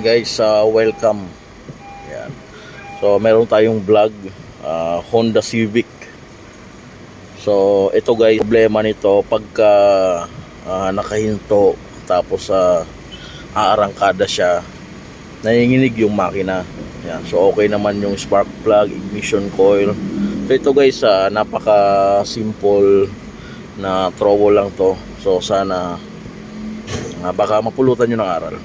Guys, uh, welcome. Yan. So meron tayong vlog uh, Honda Civic. So ito guys, problema nito pagka uh, nakahinto tapos sa aarangkada siya, nanginginig yung makina. Yan. So okay naman yung spark plug, ignition coil. So ito guys, uh, napaka simple na trouble lang to. So sana uh, baka mapulutan nyo ng aral.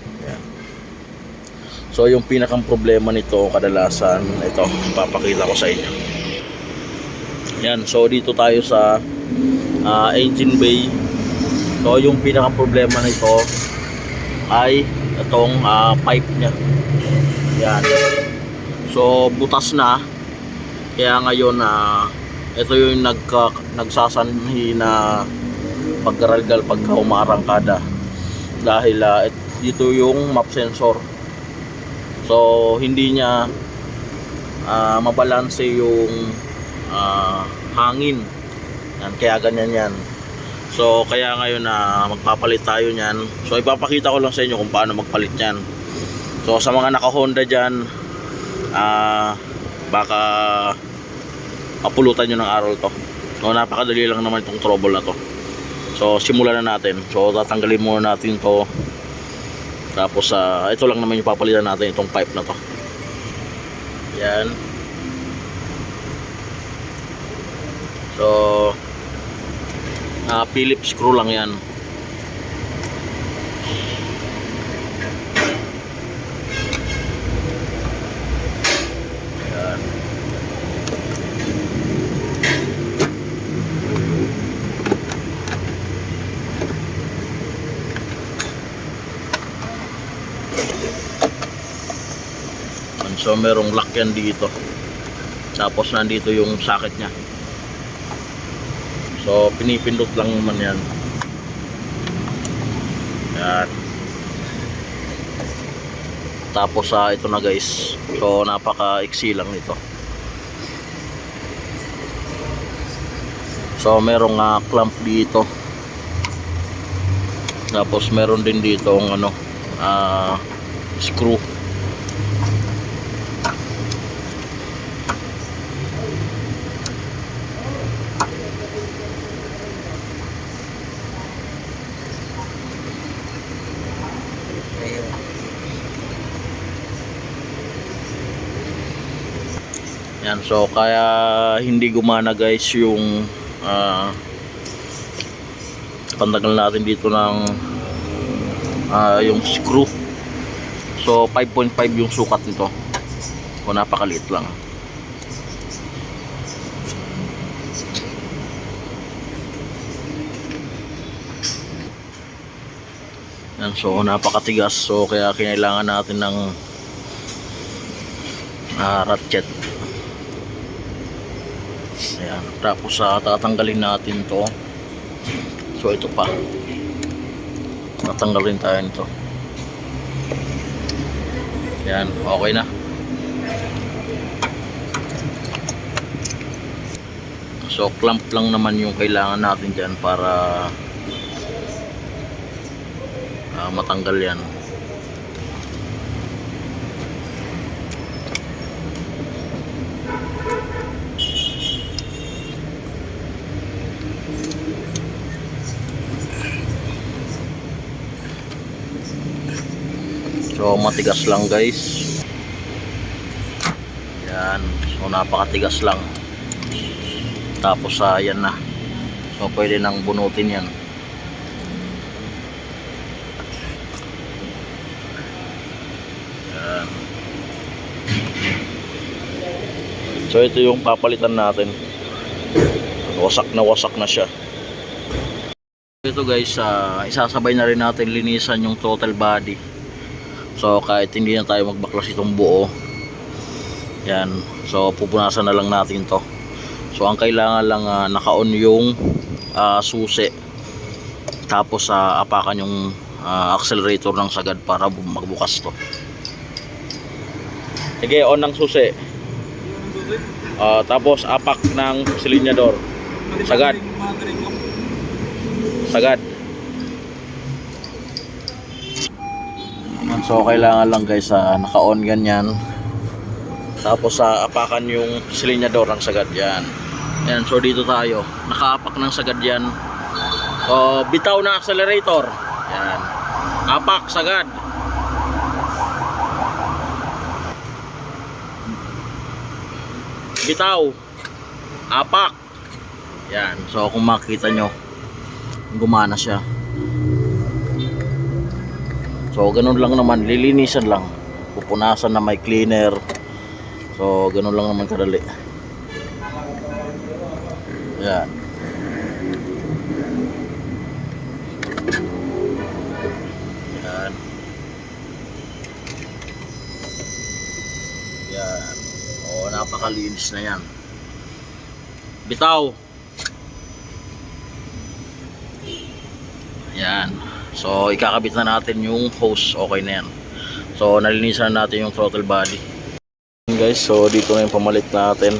So yung pinakang problema nito kadalasan, ito, papakita ko sa inyo. Yan, so dito tayo sa ah, engine bay. So yung pinakang problema nito ay itong ah, pipe niya. Yan. So butas na. Kaya ngayon na ito yung nagka, nagsasanhi na pagkaralgal pagka umaarangkada dahil ah, et- dito yung map sensor so hindi niya ah, mabalanse yung ah, hangin. Yan, kaya ganyan yan. So kaya ngayon na magpapalit tayo niyan. So ipapakita ko lang sa inyo kung paano magpalit niyan. So sa mga naka Honda dyan ah, baka mapulutan nyo ng araw to. So napakadali lang naman itong trouble na to. So simulan na natin. So tatanggalin muna natin to. Tapos ah, ito lang naman yung papalitan natin itong pipe na to. Yan. So ah Phillips screw lang. Yan. So merong lock yan dito. Tapos nandito yung socket niya. So pinipindot lang naman yan. Yan. Tapos sa ito na guys. So napaka-iksi lang nito. So merong ah, clamp dito. Tapos meron din dito ang ano ah, screw. Yan, so kaya hindi gumana guys yung ah pantagal natin dito ng ah, yung screw. So 5.5 yung sukat nito. O napakaliit lang. Yan, so napakatigas. So kaya kinailangan natin ng ah, ratchet. Tapos sa tatanggalin natin to. So ito pa. Tatanggalin tayo nito. Yan, okay na. So clamp lang naman yung kailangan natin dyan para ah, matanggal yan. So matigas lang guys. Yan. So napakatigas lang. Tapos sa yan na. So pwede nang bunutin yan. Yan. So ito yung papalitan natin. Wasak na wasak na siya. Ito guys, ah, isasabay na rin natin linisan yung total body. So kahit hindi na tayo magbaklas itong buo. Yan. So pupunasan na lang natin to. So ang kailangan lang ah, naka-on yung ah, susi. Tapos sa apakan yung ah, accelerator ng sagad para bu- magbukas to. Sige, on ng susi. Ah, tapos apak ng silinyador. Sagad. Sagad. So kailangan lang guys sa naka-on ganyan. Tapos sa apakan yung silinyador ng sagad yan. Yan, so dito tayo. Nakaapak ng sagad yan. So bitaw na accelerator. Yan. Apak sagad. Bitaw. Apak. Yan. So kung makita nyo, gumana siya. So ganun lang naman, lilinisan lang. Pupunasan na may cleaner. So ganun lang naman kadali. Yan. Yan. Yan. Oo, napakalinis na yan. Bitaw. Yan. So, ikakabit na natin yung hose. Okay na yan. So, nalinisan na natin yung throttle body. Yan guys, so dito na yung pamalit natin.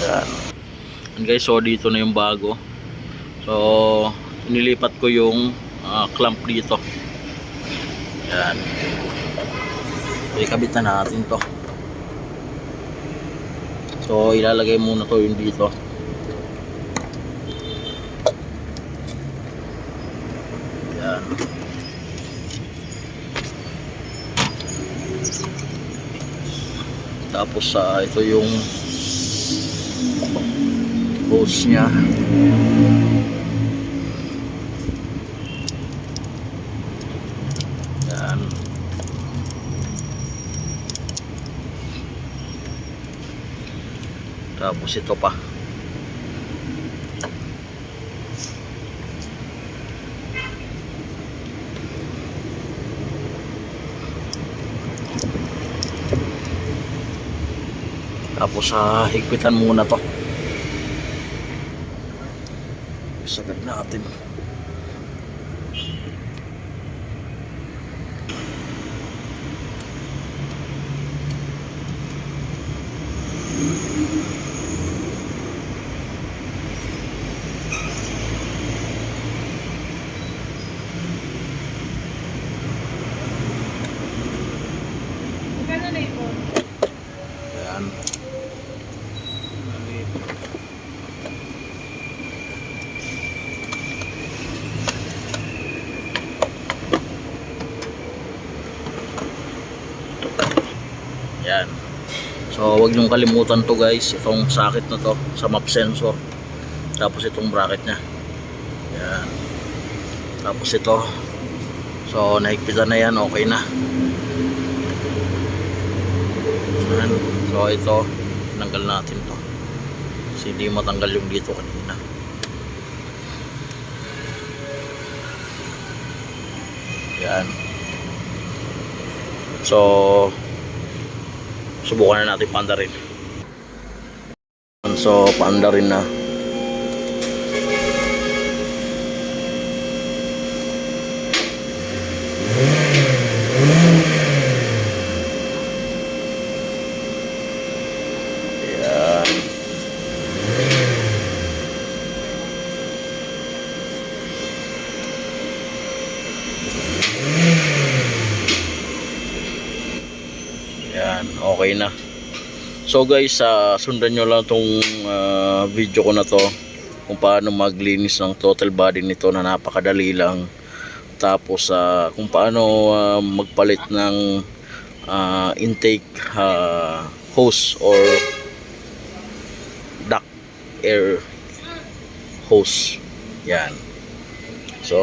Yan. Yan guys, so dito na yung bago. So, inilipat ko yung ah, clamp dito. Yan. So, ikabit na natin to. So, ilalagay muna to yung dito. Yan. Tapos sa ito yung hose niya. Yan. Tapos ito pa. Tapos sa higpitan muna to. Sagad natin. Magkano na ito? Ayan. Yan. So, wag niyong kalimutan to guys, itong socket na to sa map sensor. Tapos itong bracket niya. Yan. Tapos ito. So, nahigpitan na yan, okay na. Yan. So ito, tanggal natin to. Kasi hindi matanggal yung dito kanina. Yan. So, subukan na natin panda rin. So, panda rin na. Yan. Yan, okay na. So guys, ah, sundan nyo lang tong ah, video ko na to kung paano maglinis ng total body nito na napakadali lang. Tapos ah, kung paano ah, magpalit ng ah, intake ah, hose or duct air hose. Yan. So,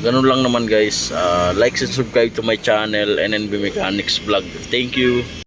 ganun lang naman guys. Ah, like and subscribe to my channel NNB Mechanics Vlog. Thank you.